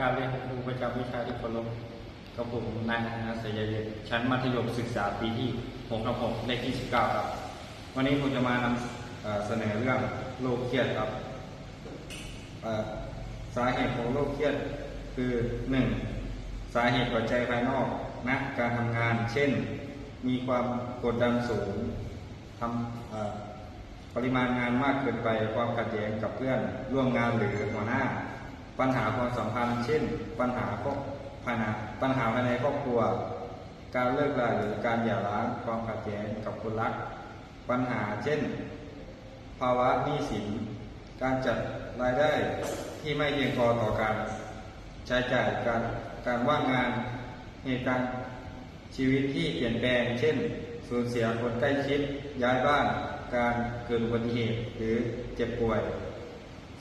การเรียนครูประจำวิชาที่เคารพกับผมนายนาเสยเยนชั้นมัธยมศึกษาปีที่6ทับ6เลขที่19ครับ วันนี้ผมจะมานำเอ่อเสนอเรื่องโรคเครียดครับสาเหตุของโรคเครียดคือ 1. สาเหตุปัจจัยภายนอกณการทำงาน เช่น มีความกดดันสูงทำเอ่อปริมาณงานมากเกินไปความขัดแย้งกับเพื่อนร่วมงานหรือหัวหน้า ปัญหาความสัมพันธ์ เช่น ปัญหาครอบภายในปัญหาภายในครอบครัว การเลิกราหรือการหย่าร้างความขัดแย้งกับคนรัก ปัญหาเช่น ภาวะหนี้สิน การจัดรายได้ที่ไม่เพียงพอต่อการใช้จ่ายการการว่างงานเหตุการณ์ชีวิตที่เปลี่ยนแปลง เช่น สูญเสียคนใกล้ชิด ย้ายบ้าน การเกิดอุบัติเหตุหรือเจ็บป่วย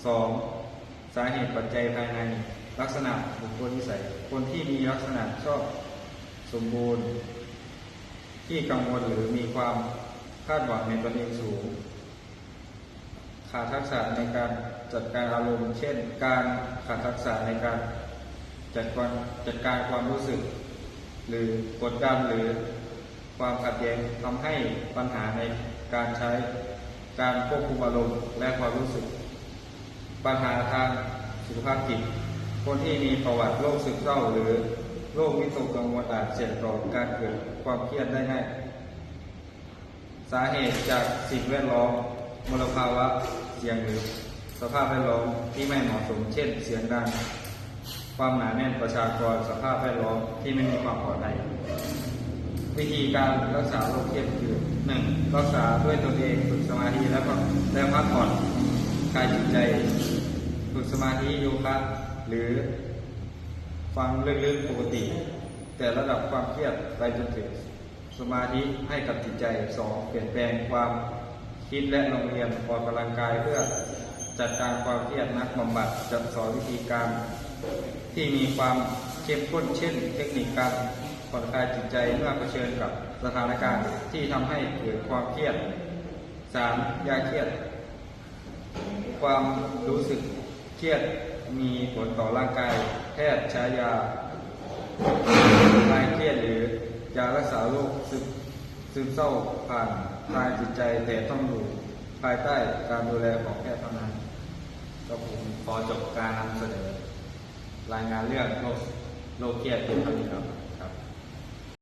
2. สาเหตุปัจจัยภายใน ลักษณะบุคคลนิสัย คนที่มีลักษณะชอบสมบูรณ์ ที่กังวลหรือมีความคาดหวังในตนเองสูง ขาดทักษะในการจัดการอารมณ์ เช่น การขาดทักษะในการจัดการจัดการความรู้สึก หรือกดดันหรือความขัดแย้งทำให้ปัญหาในการใช้การควบคุมอารมณ์และความรู้สึก ปัญหาทางสุขภาพจิต คนที่มีประวัติโรคซึมเศร้าหรือโรควิตกกังวลอาจเสี่ยงต่อการเกิดความเครียดได้ง่าย สาเหตุจากสิ่งแวดล้อมมลภาวะเสียงหรือสภาพแวดล้อมที่ไม่เหมาะสม เช่น เสียงดัง ความหนาแน่นประชากร สภาพแวดล้อมที่ไม่มีความปลอดภัย วิธีการรักษาโรคเครียดคือหนึ่งรักษาด้วยตนเองฝึกสมาธิแล้วก็แล้วพักผ่อน กายจิตใจฝึกสมาธิโยคะหรือฟังลึกๆปกติ แต่ระดับความเครียดไปจนถึงสมาธิให้กับจิตใจสองเปลี่ยนแปลงความคิดและโรงเรียนออกกำลังกายเพื่อจัดการความเครียดนักบำบัดจะสอนวิธีการที่มีความเข้มข้นเช่น เทคนิคการผ่อนคลายจิตใจเมื่อเผชิญกับสถานการณ์ที่ทำให้เกิดความเครียด 3. ยาเครียด ความรู้สึกเครียดมีผลต่อร่างกาย แพทย์ใช้ยาคลายเครียดหรือยารักษาโรคซึมซึมเศร้าผ่านทางจิตใจแต่ต้องอยู่ภายใต้การดูแลของแพทย์เท่านั้นก็ผมขอจบการนำเสนอ รายงานเรื่องโรคโรคเครียดเพียงเท่านี้ครับ